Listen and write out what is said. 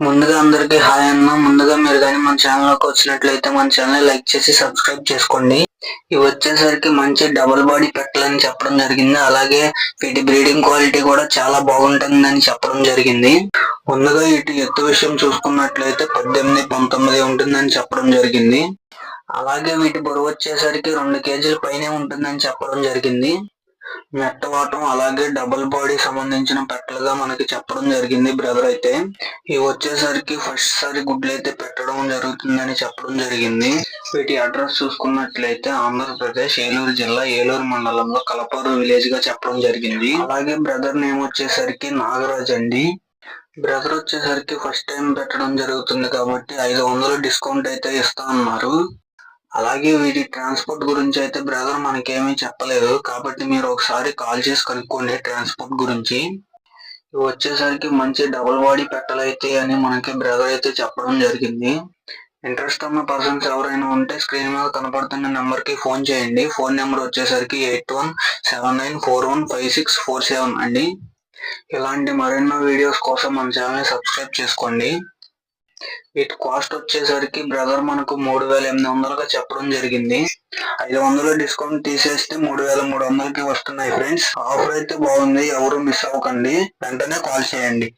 ముందుగా అందరికీ హాయ్ అన్న. ముందుగా మీరు కానీ మన ఛానల్లోకి వచ్చినట్లయితే మన ఛానల్ లైక్ చేసి సబ్స్క్రైబ్ చేసుకోండి. ఇవి వచ్చేసరికి మంచి డబుల్ బాడీ పెట్టాలని చెప్పడం జరిగింది. అలాగే వీటి బ్రీడింగ్ క్వాలిటీ కూడా చాలా బాగుంటుందని చెప్పడం జరిగింది. ముందుగా ఇటు ఎత్తు విషయం చూసుకున్నట్లయితే పద్దెనిమిది పంతొమ్మిది ఉంటుందని చెప్పడం జరిగింది. అలాగే వీటి బరువు వచ్చేసరికి రెండు కేజీల పైనే ఉంటుందని చెప్పడం జరిగింది. మెట్టవాటం అలాగే డబుల్ బాడీ సంబంధించిన పెట్టలుగా మనకి చెప్పడం జరిగింది బ్రదర్ అయితే ఇవి వచ్చేసరికి ఫస్ట్ సారి గుడ్లు అయితే పెట్టడం జరుగుతుందని చెప్పడం జరిగింది. వీటి అడ్రస్ చూసుకున్నట్లయితే ఆంధ్రప్రదేశ్ ఏలూరు జిల్లా ఏలూరు మండలంలో కలపూరు విలేజ్గా చెప్పడం జరిగింది. అలాగే బ్రదర్ నేమ్ వచ్చేసరికి నాగరాజ్ అండి. బ్రదర్ వచ్చేసరికి ఫస్ట్ టైం పెట్టడం జరుగుతుంది కాబట్టి ఐదు వందలు డిస్కౌంట్ అయితే ఇస్తా ఉన్నారు అలాగే వీటి ట్రాన్స్పోర్ట్ గురించి అయితే బ్రదర్ మనకేమీ చెప్పలేదు. కాబట్టి మీరు ఒకసారి కాల్ చేసి కనుక్కోండి ట్రాన్స్పోర్ట్ గురించి. ఇవి వచ్చేసరికి మంచి డబుల్ బాడీ పెట్టలైతే అని మనకి బ్రదర్ అయితే చెప్పడం జరిగింది. ఇంట్రెస్ట్ ఉన్న పర్సన్స్ ఎవరైనా ఉంటే స్క్రీన్ మీద కనపడుతున్న నెంబర్కి ఫోన్ చేయండి. ఫోన్ నెంబర్ వచ్చేసరికి eight one seven nine four one five six four seven అండి. ఇలాంటి మరెన్నో వీడియోస్ కోసం మన ఛానల్ సబ్స్క్రైబ్ చేసుకోండి. వీటి కాస్ట్ వచ్చేసరికి బ్రదర్ మనకు మూడు వేల ఎనిమిది వందలుగా చెప్పడం జరిగింది. ఐదు వందలు డిస్కౌంట్ తీసేస్తే మూడు వేల మూడు వందలకి వస్తున్నాయి ఫ్రెండ్స్. ఆఫర్ అయితే బాగుంది ఎవరు మిస్ అవ్వకండి. వెంటనే కాల్ చేయండి.